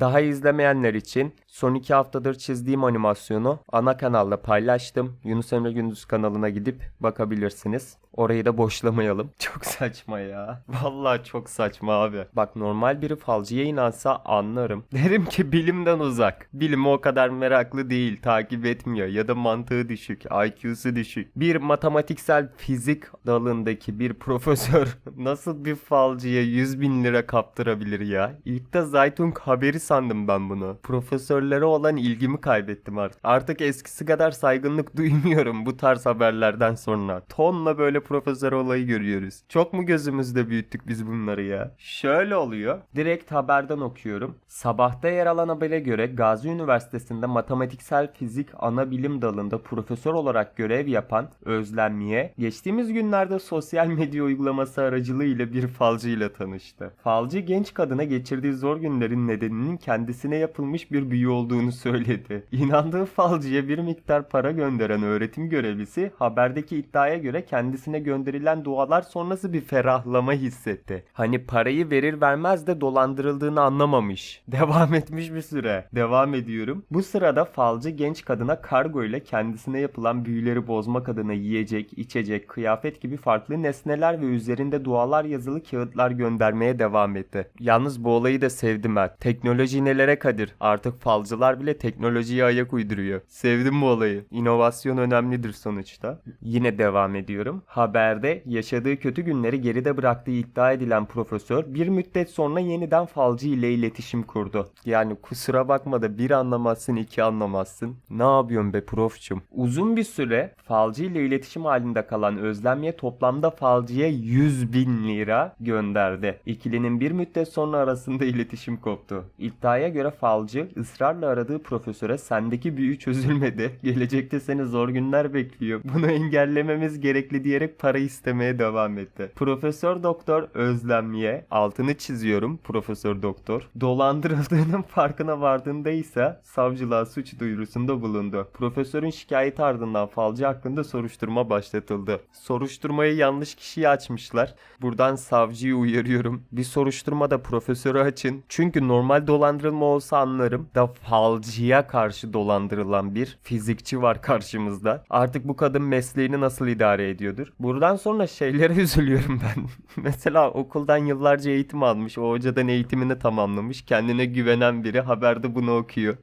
Daha izlemeyenler için son iki haftadır çizdiğim animasyonu ana kanalda paylaştım. Yunus Emre Gündüz kanalına gidip bakabilirsiniz. Orayı da boşlamayalım. Çok saçma ya. Vallahi çok saçma abi. Bak normal biri falcıya inansa anlarım. Derim ki bilimden uzak. Bilime o kadar meraklı değil. Takip etmiyor ya da mantığı düşük. IQ'su düşük. Bir matematiksel fizik dalındaki bir profesör nasıl bir falcıya 100 bin lira kaptırabilir ya? İlk de Zaytung haberi sandım ben bunu. Profesörlere olan ilgimi kaybettim artık. Artık eskisi kadar saygınlık duymuyorum bu tarz haberlerden sonra. Tonla böyle profesör olayı görüyoruz. Çok mu gözümüzde büyüttük biz bunları ya? Şöyle oluyor. Direkt haberden okuyorum. Sabahta yer alan habere göre Gazi Üniversitesi'nde matematiksel fizik ana bilim dalında profesör olarak görev yapan Özlem Miye, geçtiğimiz günlerde sosyal medya uygulaması aracılığıyla bir falcı ile tanıştı. Falcı genç kadına geçirdiği zor günlerin nedeninin kendisine yapılmış bir büyü olduğunu söyledi. İnandığı falcıya bir miktar para gönderen öğretim görevlisi haberdeki iddiaya göre kendisine gönderilen dualar sonrası bir ferahlama hissetti. Hani parayı verir vermez de dolandırıldığını anlamamış. Devam etmiş bir süre. Devam ediyorum. Bu sırada falcı genç kadına kargo ile kendisine yapılan büyüleri bozmak adına yiyecek, içecek, kıyafet gibi farklı nesneler ve üzerinde dualar yazılı kağıtlar göndermeye devam etti. Yalnız bu olayı da sevdim ben. Teknoloji nelere kadir. Artık falcılar bile teknolojiye ayak uyduruyor. Sevdim bu olayı. İnovasyon önemlidir sonuçta. Yine devam ediyorum. Haberde yaşadığı kötü günleri geride bıraktığı iddia edilen profesör bir müddet sonra yeniden falcı ile iletişim kurdu. Yani kusura bakma da bir anlamazsın iki anlamazsın. Ne yapıyorsun be profçum? Uzun bir süre falcı ile iletişim halinde kalan Özlemye toplamda falcıya 100 bin lira gönderdi. İkilinin bir müddet sonra arasında iletişim koptu. İddiaya göre falcı ısrarla aradığı profesöre sendeki büyü çözülmedi. Gelecekte seni zor günler bekliyor. Bunu engellememiz gerekli diyerek para istemeye devam etti. Profesör Doktor Özlemye altını çiziyorum Profesör Doktor dolandırıldığının farkına vardığında ise savcılığa suç duyurusunda bulundu. Profesörün şikayeti ardından falcı hakkında soruşturma başlatıldı. Soruşturmayı yanlış kişiye açmışlar. Buradan savcıyı uyarıyorum. Bir soruşturmada profesörü açın. Çünkü normal dolandırılma olsa anlarım. Da falcıya karşı dolandırılan bir fizikçi var karşımızda. Artık bu kadın mesleğini nasıl idare ediyordur? Buradan sonra şeylere üzülüyorum ben. Mesela okuldan yıllarca eğitim almış. O hocadan eğitimini tamamlamış. Kendine güvenen biri haberde bunu okuyor.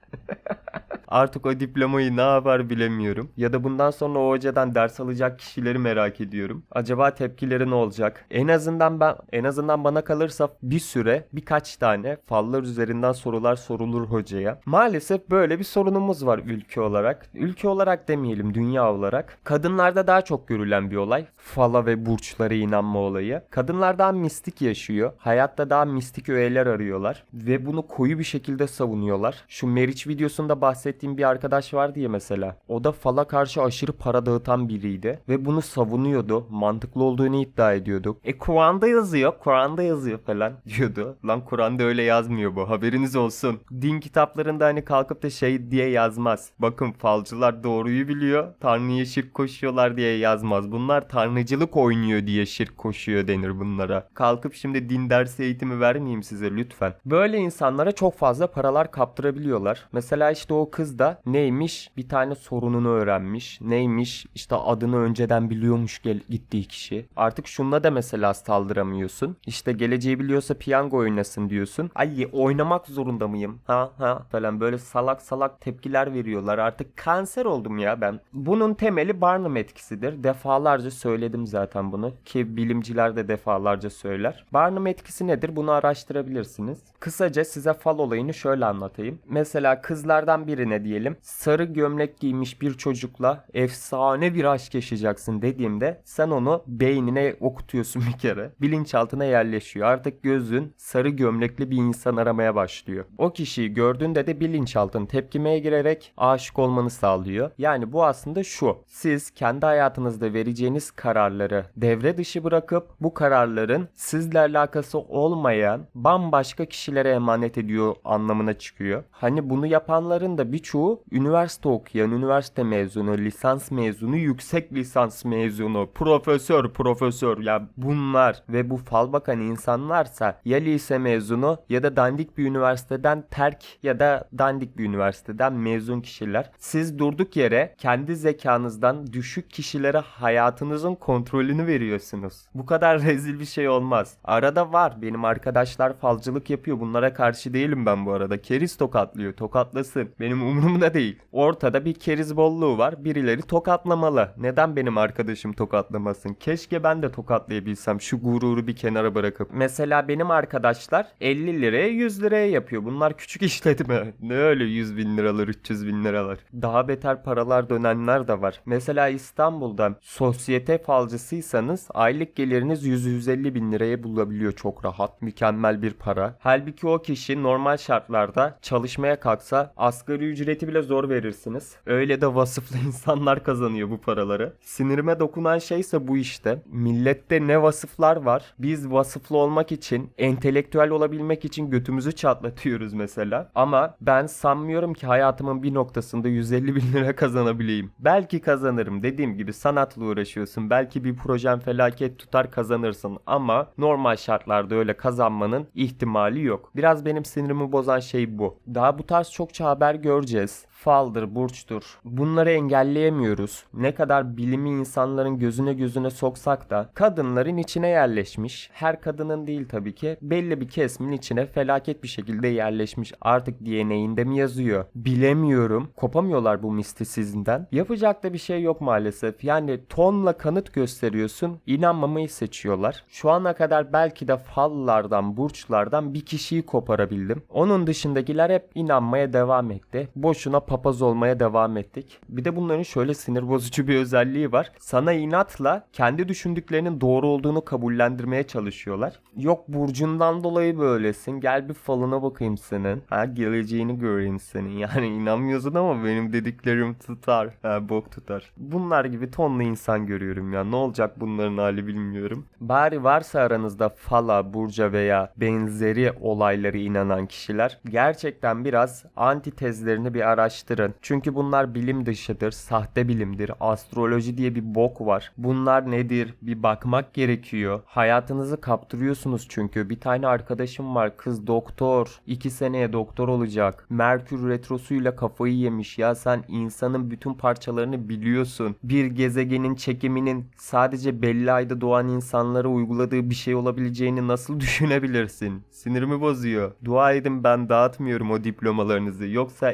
Artık o diplomayı ne yapar bilemiyorum. Ya da bundan sonra o hocadan ders alacak kişileri merak ediyorum. Acaba tepkileri ne olacak? En azından ben en azından bana kalırsa bir süre birkaç tane fallar üzerinden sorular sorulur hocaya. Maalesef böyle bir sorunumuz var ülke olarak. Ülke olarak demeyelim dünya olarak. Kadınlarda daha çok görülen bir olay. Fala ve burçlara inanma olayı. Kadınlar daha mistik yaşıyor. Hayatta daha mistik öğeler arıyorlar. Ve bunu koyu bir şekilde savunuyorlar. Şu Meriç videosunda bahsettiğim bir arkadaş var diye mesela. O da fala karşı aşırı para dağıtan biriydi. Ve bunu savunuyordu. Mantıklı olduğunu iddia ediyordu. E Kur'an'da yazıyor. Kur'an'da yazıyor falan diyordu. Lan Kur'an'da öyle yazmıyor bu. Haberiniz olsun. Din kitaplarında hani kalkıp da şey diye yazmaz. Bakın falcılar doğruyu biliyor. Tanrı'ya şirk koşuyorlar diye yazmaz. Bunlar tanrıcılık oynuyor diye şirk koşuyor denir bunlara. Kalkıp şimdi din dersi eğitimi vermeyeyim size lütfen. Böyle insanlara çok fazla paralar kaptırabiliyorlar. Mesela işte o kız da neymiş bir tane sorununu öğrenmiş. Neymiş işte adını önceden biliyormuş gel gittiği kişi. Artık şunla da mesela saldıramıyorsun. İşte geleceği biliyorsa piyango oynasın diyorsun. Ay oynamak zorunda mıyım? Ha ha falan böyle salak salak tepkiler veriyorlar. Artık kanser oldum ya ben. Bunun temeli Barnum etkisidir. Defalarca söyledim zaten bunu ki bilimciler de defalarca söyler. Barnum etkisi nedir? Bunu araştırabilirsiniz. Kısaca size fal olayını şöyle anlatayım. Mesela kızlardan birine diyelim sarı gömlek giymiş bir çocukla efsane bir aşk yaşayacaksın dediğimde sen onu beynine okutuyorsun bir kere. Bilinçaltına yerleşiyor. Artık gözün sarı gömlekli bir insan aramaya başlıyor. O kişiyi gördüğünde de bilinçaltın tepkimeye girerek aşık olmanı sağlıyor. Yani bu aslında şu. Siz kendi hayatınızda vereceğiniz kararları devre dışı bırakıp bu kararların sizle alakası olmayan bambaşka kişilere emanet ediyor anlamına çıkıyor. Hani bunu yapanların da birçok birçoğu üniversite okuyan, üniversite mezunu, lisans mezunu, yüksek lisans mezunu, profesör, profesör. Ya bunlar ve bu fal bakan insanlarsa ya lise mezunu ya da dandik bir üniversiteden terk ya da dandik bir üniversiteden mezun kişiler. Siz durduk yere kendi zekanızdan düşük kişilere hayatınızın kontrolünü veriyorsunuz. Bu kadar rezil bir şey olmaz. Arada var. Benim arkadaşlar falcılık yapıyor. Bunlara karşı değilim ben bu arada. Keriz tokatlıyor. Tokatlasın. Benim umurumda değil. Ortada bir keriz bolluğu var. Birileri tokatlamalı. Neden benim arkadaşım tokatlamasın? Keşke ben de tokatlayabilsem şu gururu bir kenara bırakıp. Mesela benim arkadaşlar 50 liraya 100 liraya yapıyor. Bunlar küçük işletme. Ne öyle 100 bin liralar 300 bin liralar. Daha beter paralar dönenler de var. Mesela İstanbul'da sosyete falcısıysanız aylık geliriniz 100-150 bin liraya bulabiliyor çok rahat. Mükemmel bir para. Halbuki o kişi normal şartlarda çalışmaya kalksa asgari ücreti bile zor verirsiniz. Öyle de vasıflı insanlar kazanıyor bu paraları. Sinirime dokunan şeyse bu işte. Millette ne vasıflar var. Biz vasıflı olmak için, entelektüel olabilmek için götümüzü çatlatıyoruz mesela. Ama ben sanmıyorum ki hayatımın bir noktasında 150 bin lira kazanabileyim. Belki kazanırım. Dediğim gibi sanatla uğraşıyorsun. Belki bir projen felaket tutar kazanırsın. Ama normal şartlarda öyle kazanmanın ihtimali yok. Biraz benim sinirimi bozan şey bu. Daha bu tarz çokça haber soldiers Faldır, burçtur. Bunları engelleyemiyoruz. Ne kadar bilimi insanların gözüne gözüne soksak da kadınların içine yerleşmiş. Her kadının değil tabii ki. Belli bir kesmin içine felaket bir şekilde yerleşmiş. Artık DNA'inde mi yazıyor? Bilemiyorum. Kopamıyorlar bu mistisizmden. Yapacak da bir şey yok maalesef. Yani tonla kanıt gösteriyorsun. inanmamayı seçiyorlar. Şu ana kadar belki de fallardan, burçlardan bir kişiyi koparabildim. Onun dışındakiler hep inanmaya devam etti. Boşuna papaz olmaya devam ettik. Bir de bunların şöyle sinir bozucu bir özelliği var. Sana inatla kendi düşündüklerinin doğru olduğunu kabullendirmeye çalışıyorlar. Yok burcundan dolayı böylesin. Gel bir falına bakayım senin. Ha geleceğini göreyim senin. Yani inanmıyorsun ama benim dediklerim tutar. Ha bok tutar. Bunlar gibi tonla insan görüyorum ya. Ne olacak bunların hali bilmiyorum. Bari varsa aranızda fala, burca veya benzeri olayları inanan kişiler gerçekten biraz antitezlerini bir araştırın. Çünkü bunlar bilim dışıdır, sahte bilimdir. Astroloji diye bir bok var. Bunlar nedir? Bir bakmak gerekiyor. Hayatınızı kaptırıyorsunuz çünkü. Bir tane arkadaşım var kız doktor. 2 seneye doktor olacak. Merkür retrosuyla kafayı yemiş. Ya sen insanın bütün parçalarını biliyorsun. Bir gezegenin çekiminin sadece belli ayda doğan insanlara uyguladığı bir şey olabileceğini nasıl düşünebilirsin? Sinirimi bozuyor. Dua edin ben dağıtmıyorum o diplomalarınızı. Yoksa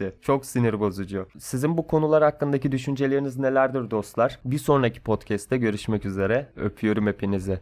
eğlenmişti. Çok sinir bozucu. Sizin bu konular hakkındaki düşünceleriniz nelerdir dostlar? Bir sonraki podcast'te görüşmek üzere. Öpüyorum hepinizi.